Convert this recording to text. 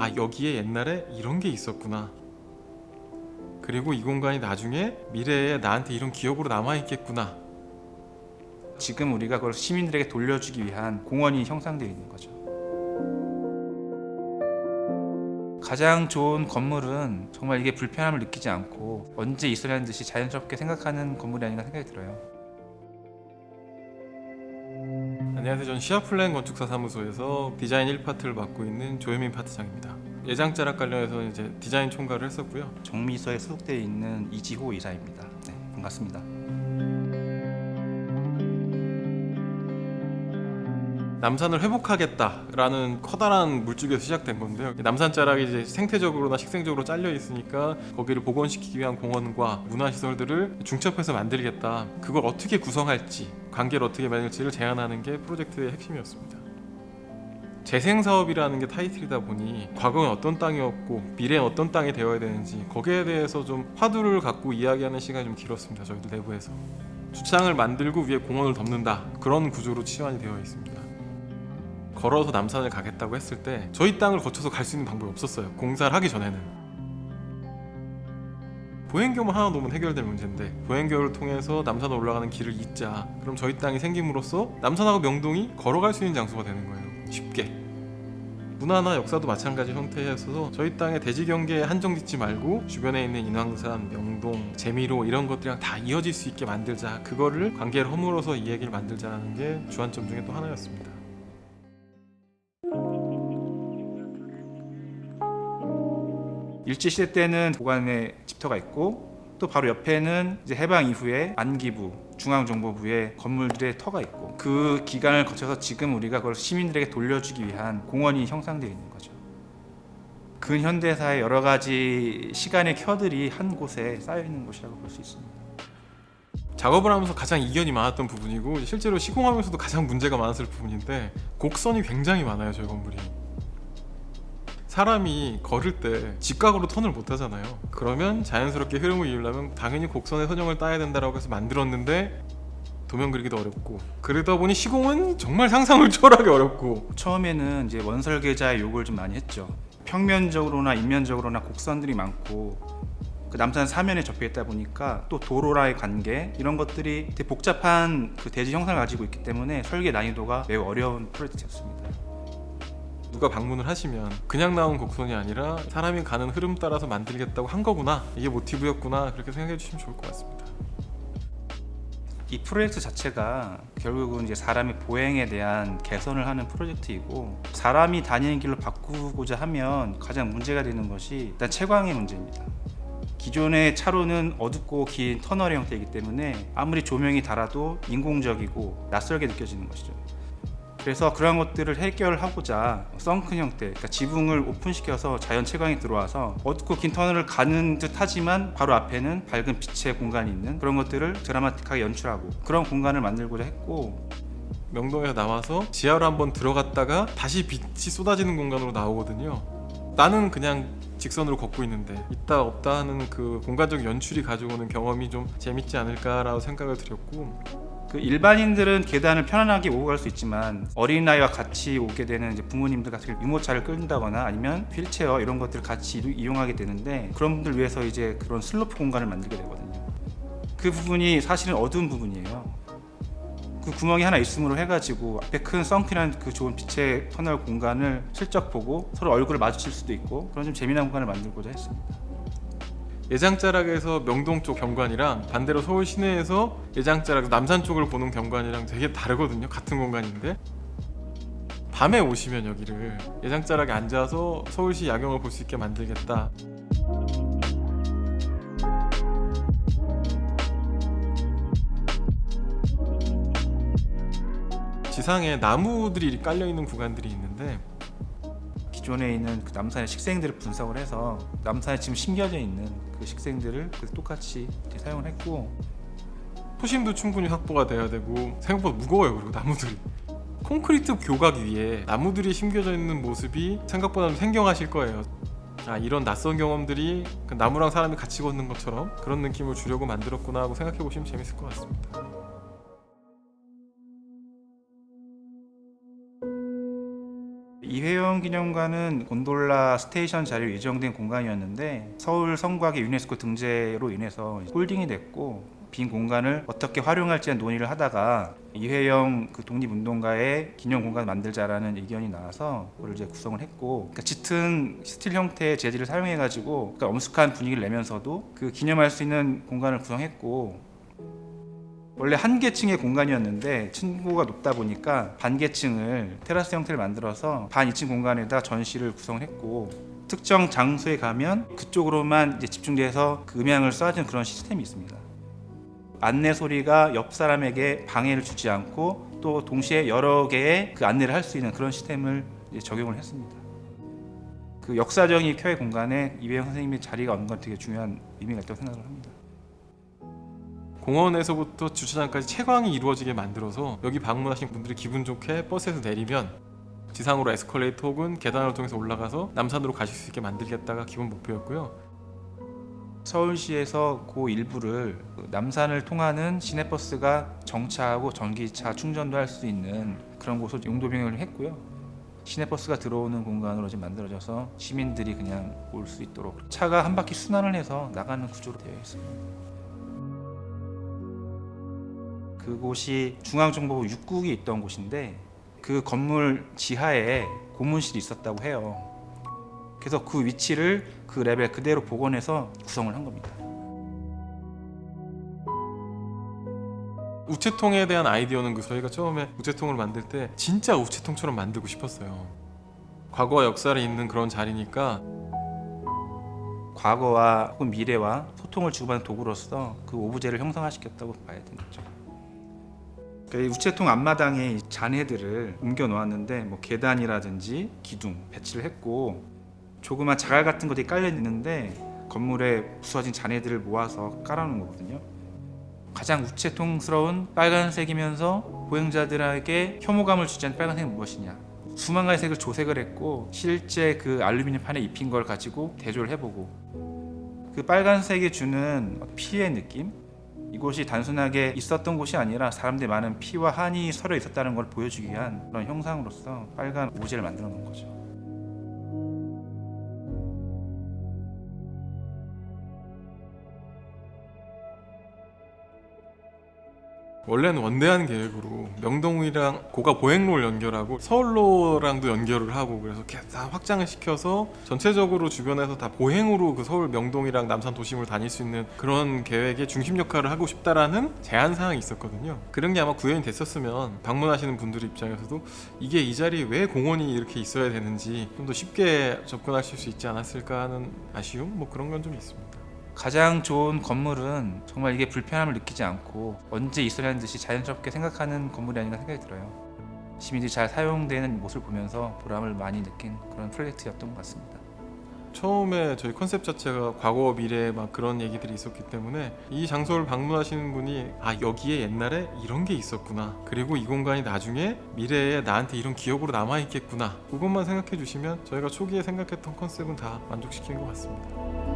아 여기에 옛날에 이런 게 있었구나. 그리고 이 공간이 나중에 미래에 나한테 이런 기억으로 남아 있겠구나. 지금 우리가 그걸 시민들에게 돌려주기 위한 공원이 형성되어 있는 거죠. 가장 좋은 건물은 정말 이게 불편함을 느끼지 않고 언제 있어야 하는 듯이 자연스럽게 생각하는 건물이 아닌가 생각이 들어요. 안녕하세요. 저는 시아플랜 건축사 사무소에서 디자인 1파트를 맡고 있는 조혜민 파트장입니다. 예장 자락 관련해서 이제 디자인 총괄을 했었고요. 정미서에 소속되어 있는 이지호 이사입니다. 네, 반갑습니다. 남산을 회복하겠다라는 커다란 물줄기에서 시작된 건데요. 남산 자락이 이제 생태적으로나 식생적으로 잘려 있으니까 거기를 복원시키기 위한 공원과 문화시설들을 중첩해서 만들겠다. 그걸 어떻게 구성할지, 관계를 어떻게 맺을지를 제안하는 게 프로젝트의 핵심이었습니다. 재생 사업이라는 게 타이틀이다 보니 과거엔 어떤 땅이었고 미래엔 어떤 땅이 되어야 되는지 거기에 대해서 좀 화두를 갖고 이야기하는 시간이 좀 길었습니다. 저희도 내부에서 주차장을 만들고 위에 공원을 덮는다 그런 구조로 치환이 되어 있습니다. 걸어서 남산을 가겠다고 했을 때 저희 땅을 거쳐서 갈 수 있는 방법이 없었어요. 공사를 하기 전에는. 보행교만 하나 놓으면 해결될 문제인데 보행교를 통해서 남산 올라가는 길을 잇자 그럼 저희 땅이 생김으로써 남산하고 명동이 걸어갈 수 있는 장소가 되는 거예요. 쉽게. 문화나 역사도 마찬가지 형태였어서 저희 땅의 대지 경계에 한정 짓지 말고 주변에 있는 인왕산, 명동, 재미로 이런 것들이랑 다 이어질 수 있게 만들자 그거를 관계를 허물어서 이 얘기를 만들자는 게 주안점 중에 또 하나였습니다. 일제 시대 때는 보관의 집터가 있고 또 바로 옆에는 이제 해방 이후에 안기부 중앙정보부의 건물들의 터가 있고 그 기간을 거쳐서 지금 우리가 그걸 시민들에게 돌려주기 위한 공원이 형성되어 있는 거죠. 근현대사의 여러 가지 시간의 켜들이 한 곳에 쌓여 있는 곳이라고 볼 수 있습니다. 작업을 하면서 가장 이견이 많았던 부분이고 실제로 시공하면서도 가장 문제가 많았을 부분인데 곡선이 굉장히 많아요 저희 건물이 사람이 걸을 때 직각으로 턴을 못 하잖아요 그러면 자연스럽게 흐름을 이으려면 당연히 곡선의 선형을 따야 된다라고 해서 만들었는데 도면 그리기도 어렵고 그러다 보니 시공은 정말 상상을 초월하기 어렵고 처음에는 이제 원설계자의 요구를 좀 많이 했죠. 평면적으로나 인면적으로나 곡선들이 많고 그 남산 사면에 접해 있다 보니까 또 도로라의 관계 이런 것들이 되게 복잡한 그 대지 형상을 가지고 있기 때문에 설계 난이도가 매우 어려운 프로젝트였습니다. 누가 방문을 하시면 그냥 나온 곡선이 아니라 사람이 가는 흐름 따라서 만들겠다고 한 거구나 이게 모티브였구나 그렇게 생각해 주시면 좋을 것 같습니다 이 프로젝트 자체가 결국은 이제 사람의 보행에 대한 개선을 하는 프로젝트이고 사람이 다니는 길로 바꾸고자 하면 가장 문제가 되는 것이 일단 채광의 문제입니다. 기존의 차로는 어둡고 긴 터널의 형태이기 때문에 아무리 조명이 달아도 인공적이고 낯설게 느껴지는 것이죠. 그래서 그러한 것들을 해결하고자 썬큰 형태, 그러니까 지붕을 오픈시켜서 자연 채광이 들어와서 어둡고 긴 터널을 가는 듯 하지만 바로 앞에는 밝은 빛의 공간이 있는 그런 것들을 드라마틱하게 연출하고 그런 공간을 만들고자 했고 명동에서 나와서 지하로 한번 들어갔다가 다시 빛이 쏟아지는 공간으로 나오거든요. 나는 그냥 직선으로 걷고 있는데 있다 없다 하는 그 공간적 연출이 가져오는 경험이 좀 재밌지 않을까라고 생각을 드렸고 그 일반인들은 계단을 편안하게 오고 갈 수 있지만 어린아이와 같이 오게 되는 이제 부모님들 같은 유모차를 끌다거나 아니면 휠체어 이런 것들을 같이 이용하게 되는데 그런 분들 위해서 이제 그런 슬로프 공간을 만들게 되거든요. 그 부분이 사실은 어두운 부분이에요. 그 구멍이 하나 있음으로 해가지고 앞에 큰 썬크란 그 좋은 빛의 터널 공간을 슬쩍 보고 서로 얼굴을 마주칠 수도 있고 그런 좀 재미난 공간을 만들고자 했습니다. 예장자락에서 명동 쪽 경관이랑 반대로 서울 시내에서 예장자락 남산 쪽을 보는 경관이랑 되게 다르거든요. 같은 공간인데 밤에 오시면 여기를 예장자락에 앉아서 서울시 야경을 볼 수 있게 만들겠다. 지상에 나무들이 깔려 있는 구간들이 있는데 기존에 있는 그 남산의 식생들을 분석을 해서 남산에 지금 심겨져 있는 그 식생들을 그 똑같이 사용을 했고 토심도 충분히 확보가 돼야 되고 생각보다 무거워요 그리고 나무들이. 콘크리트 교각 위에 나무들이 심겨져 있는 모습이 생각보다 좀 생경하실 거예요. 아 이런 낯선 경험들이 그 나무랑 사람이 같이 걷는 것처럼 그런 느낌을 주려고 만들었구나 하고 생각해 보시면 재밌을 것 같습니다 이회영 기념관은 곤돌라 스테이션 자리로 예정된 공간이었는데 서울 성곽의 유네스코 등재로 인해서 홀딩이 됐고 빈 공간을 어떻게 활용할지 논의를 하다가 이회영 그 독립운동가의 기념 공간을 만들자라는 의견이 나와서 그걸 이제 구성을 했고 그러니까 짙은 스틸 형태의 재질을 사용해 가지고 그러니까 엄숙한 분위기를 내면서도 그 기념할 수 있는 공간을 구성했고 원래 한 계층의 공간이었는데 층고가 높다 보니까 반 계층을 테라스 형태를 만들어서 반 2층 공간에다 전시를 구성했고 특정 장소에 가면 그쪽으로만 이제 집중돼서 그 음향을 쏴주는 그런 시스템이 있습니다. 안내 소리가 옆 사람에게 방해를 주지 않고 또 동시에 여러 개의 그 안내를 할 수 있는 그런 시스템을 적용을 했습니다. 그 역사적인 켜의 공간에 이회영 선생님의 자리가 얻는 건 되게 중요한 의미가 있다고 생각을 합니다. 공원에서부터 주차장까지 채광이 이루어지게 만들어서 여기 방문하신 분들이 기분 좋게 버스에서 내리면 지상으로 에스컬레이터 혹은 계단을 통해서 올라가서 남산으로 가실 수 있게 만들겠다가 기본 목표였고요. 서울시에서 그 일부를 그 남산을 통하는 시내버스가 정차하고 전기차 충전도 할 수 있는 그런 곳으로 용도 변경을 했고요. 시내버스가 들어오는 공간으로 만들어져서 시민들이 그냥 올 수 있도록 차가 한 바퀴 순환을 해서 나가는 구조로 되어 있습니다. 그곳이 중앙정보부 6국이 있던 곳인데 그 건물 지하에 고문실이 있었다고 해요. 그래서 그 위치를 그 레벨 그대로 복원해서 구성을 한 겁니다. 우체통에 대한 아이디어는 그 저희가 처음에 우체통을 만들 때 진짜 우체통처럼 만들고 싶었어요. 과거와 역사를 잇는 그런 자리니까 과거와 혹은 미래와 소통을 주고받는 도구로서 그 오브제를 형상화시켰다고 봐야 되는 거죠. 그러니까 이 우체통 앞마당에 이 잔해들을 옮겨 놓았는데 뭐 계단이라든지 기둥 배치를 했고 조그만 자갈 같은 것들이 깔려 있는데 건물에 부서진 잔해들을 모아서 깔아놓은 거거든요. 가장 우체통스러운 빨간색이면서 보행자들에게 혐오감을 주지 않는 빨간색은 무엇이냐? 수만 가지 색을 조색을 했고 실제 그 알루미늄 판에 입힌 걸 가지고 대조를 해보고 그 빨간색이 주는 피의 느낌 이곳이 단순하게 있었던 곳이 아니라 사람들이 많은 피와 한이 서려 있었다는 걸 보여주기 위한 그런 형상으로서 빨간 오제를 만들어 놓은 거죠. 원래는 원대한 계획으로 명동이랑 고가 보행로를 연결하고 서울로랑도 연결을 하고 그래서 다 확장을 시켜서 전체적으로 주변에서 다 보행으로 그 서울 명동이랑 남산 도심을 다닐 수 있는 그런 계획의 중심 역할을 하고 싶다라는 제한 사항이 있었거든요. 그런 게 아마 구현이 됐었으면 방문하시는 분들 입장에서도 이게 이 자리에 왜 공원이 이렇게 있어야 되는지 좀 더 쉽게 접근하실 수 있지 않았을까 하는 아쉬움 뭐 그런 건 좀 있습니다. 가장 좋은 건물은 정말 이게 불편함을 느끼지 않고 언제 있어야 하는 듯이 자연스럽게 생각하는 건물이 아닌가 생각이 들어요. 시민들이 잘 사용되는 모습을 보면서 보람을 많이 느낀 그런 프로젝트였던 것 같습니다. 처음에 저희 컨셉 자체가 과거 미래 막 그런 얘기들이 있었기 때문에 이 장소를 방문하시는 분이 아 여기에 옛날에 이런 게 있었구나 그리고 이 공간이 나중에 미래에 나한테 이런 기억으로 남아 있겠구나 그것만 생각해 주시면 저희가 초기에 생각했던 컨셉은 다 만족시키는 것 같습니다.